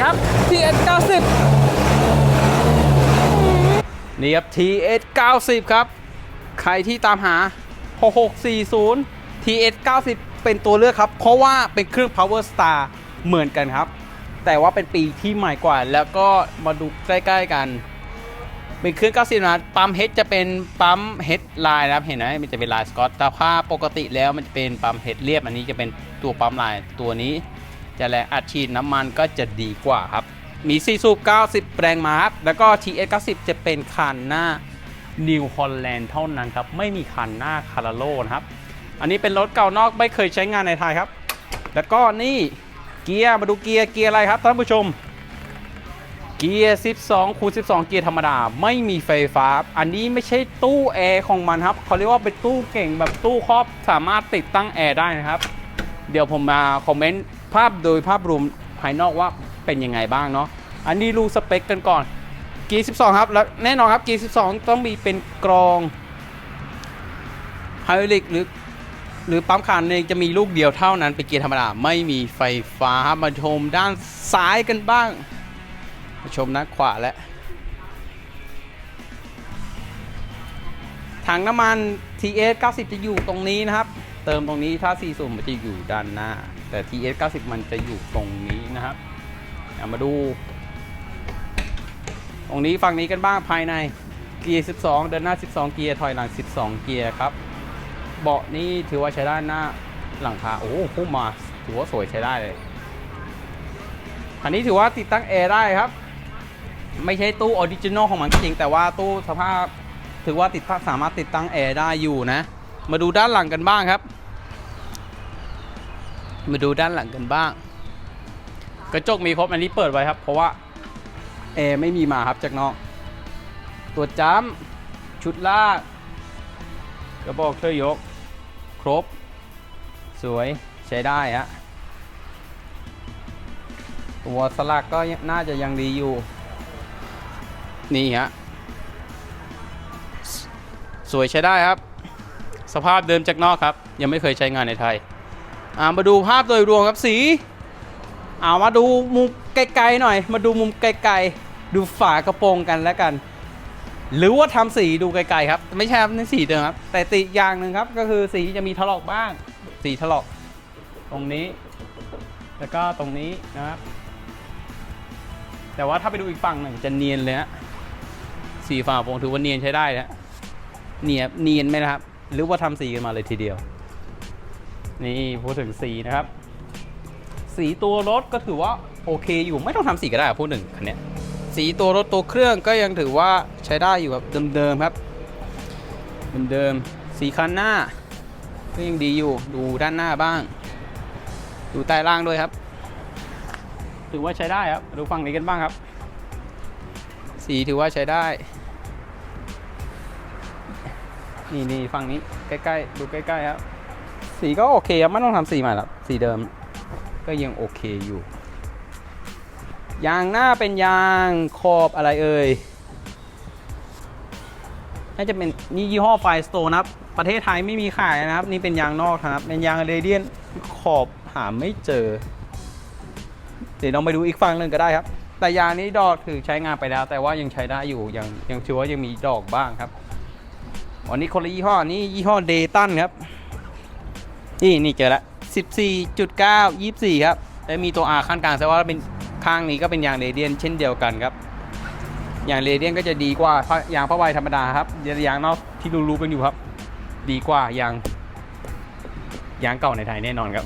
ครับ TS 90นี่ครับ TS 90ครับ ใครที่ตามหา 6640 TS 90 เป็นตัวเลือกครับ เพราะว่าเป็นเครื่อง Power Star เหมือนกันครับ แต่ว่าเป็นปีที่ใหม่กว่า แล้วก็มาดูใกล้ๆกัน เป็นเครื่อง 90นะปั๊ม H จะเป็นปั๊ม H ลายนะครับ เห็นไหมมันจะเป็นลายสกอตแต่ถ้าปกติแล้วมันจะเป็นปั๊ม H เรียบ อันนี้จะเป็นตัวปั๊มลายตัวนี้ จะแรงอัดฉีดน้ำมันก็จะดีกว่าครับ มี4สูบ90 แรงม้าครับ แล้วก็ TS 90 จะเป็นคันหน้า New Holland เท่านั้นครับ ไม่มีคันหน้าคาราโลนะครับ อันนี้เป็นรถเก่านอกไม่เคยใช้งานในไทยครับ แล้วก็นี่เกียร์มาดูเกียร์เกียร์อะไรครับท่านผู้ชม เกียร์ 12คูณ12 เกียร์ธรรมดา ไม่มีไฟฟ้า อันนี้ไม่ใช่ตู้แอร์ของมันครับเขาเรียกว่าเป็นตู้เก่งแบบตู้ครอบสามารถติดตั้งแอร์ได้นะครับ เดี๋ยวผมมาคอมเมนต์ ภาพโดยภาพรวมภายนอกว่าเป็นยังไงบ้างเนาะอันนี้รูสเปคกันก่อนกี12 ครับ แล้วแน่นอนครับกี12 ต้องมีเป็นกรองไฮดรอลิกหรือหรือปั๊มคันเองจะมีลูกเดียวเท่านั้นเป็นเกียร์ธรรมดา ไม่มีไฟฟ้ามาชมด้านซ้ายกันบ้าง มาชมด้านขวาและถังน้ำมัน TS 90 จะอยู่ตรงนี้นะครับ เติมตรงนี้ถ้า4สูบมันจะอยู่ด้านหน้า แต่ TS 90 มันจะอยู่ตรงนี้นะครับเอามาดู ตรงนี้ฝั่งนี้กันบ้างภายในเกียร์ 12 เดินหน้า 12 เกียร์ ถอยหลัง 12 เกียร์ครับ เบาะนี่ถือว่าใช้ได้หน้าหลังคา โอ้หพุ่มมา ถือว่าสวยใช้ได้เลยคันนี้ถือว่าติดตั้งแอร์ได้ครับ ไม่ใช่ตู้ออริจินอลของมันจริง แต่ว่าตู้สภาพถือว่าติดตั้งสามารถติดตั้งแอร์ได้อยู่นะ มาดูด้านหลังกันบ้างครับ มาดูด้านหลังกันบ้าง กระจกมีครบอันนี้เปิดไว้ครับ เพราะว่าแอร์ไม่มีมาครับจากนอก ตัวจ้ำชุดลากกระบอกช่วยยก ครบ สวยใช้ได้ฮะตัวสลักก็น่าจะยังดีอยู่ นี่ฮะสสวยใช้ได้ครับ สภาพเดิมจากนอกครับ ยังไม่เคยใช้งานในไทย อ่ามาดูภาพโดยรวมครับสีเอามาดูมุมไกลๆหน่อย มาดูมุมไกลๆ ดูฝากระโปรงกันแล้วกัน หรือว่าทำสีดูไกลๆครับ ไม่ใช่ครับนี่สีเดิมครับ แต่ติอย่างหนึ่งครับ ก็คือสีจะมีถลอกบ้าง สีถลอก ตรงนี้ แล้วก็ตรงนี้นะครับ แต่ว่าถ้าไปดูอีกฝั่งหนึ่งจะเนียนเลยฮะสีฝากระโปรงถือว่าเนียนใช้ได้นะเนียบเนียนไหมนะครับ หรือว่าทำสีกันมาเลยทีเดียว นี่พูดถึงสีนะครับ สีตัวรถก็ถือว่าโอเคอยู่ไม่ต้องทำสีก็ได้พูดหนึ่งคันนี้สีตัวรถตัวเครื่องก็ยังถือว่าใช้ได้อยู่แบบเดิมๆครับเดิมๆสีคันหน้าก็ยังดีอยู่ดูด้านหน้าบ้าง ดูใต้ล่างด้วยครับ ถือว่าใช้ได้ครับดูฝั่งนี้กันบ้างครับ สีถือว่าใช้ได้ นี่นี่ฝั่งนี้ใกล้ๆดูใกล้ๆครับ สีก็โอเคครับไม่ต้องทำสีใหม่หรอกสีเดิม ก็ยังโอเคอยู่ ยางหน้าเป็นยางขอบอะไรเอ่ยน่าจะเป็นนี่ยี่ห้อไฟสโตนะครับ ประเทศไทยไม่มีขายนะครับ นี่เป็นยางนอกนะครับ เป็นยางเรเดียนขอบหาไม่เจอ เดี๋ยวลองไปดูอีกฝั่งหนึ่งก็ได้ครับ แต่ยางนี้ดอกถือใช้งานไปแล้ว แต่ว่ายังใช้ได้อยู่ ยังยังถือว่ายังมีดอกบ้างครับวันนี้คนละยี่ห้อ นี่ยี่ห้อเดตันครับ นี่นี่เจอละ14.9 24 ครับและมีตัว R ข้างกลางแสดงว่าเป็นข้างนี้ก็เป็นยางเรเดียนเช่นเดียวกันครับยางเรเดียนก็จะดีกว่ายางผ้าใบธรรมดาครับยางนอกที่รู้ๆกันอยู่ครับ ดีกว่ายางยางเก่าในไทยแน่นอนครับ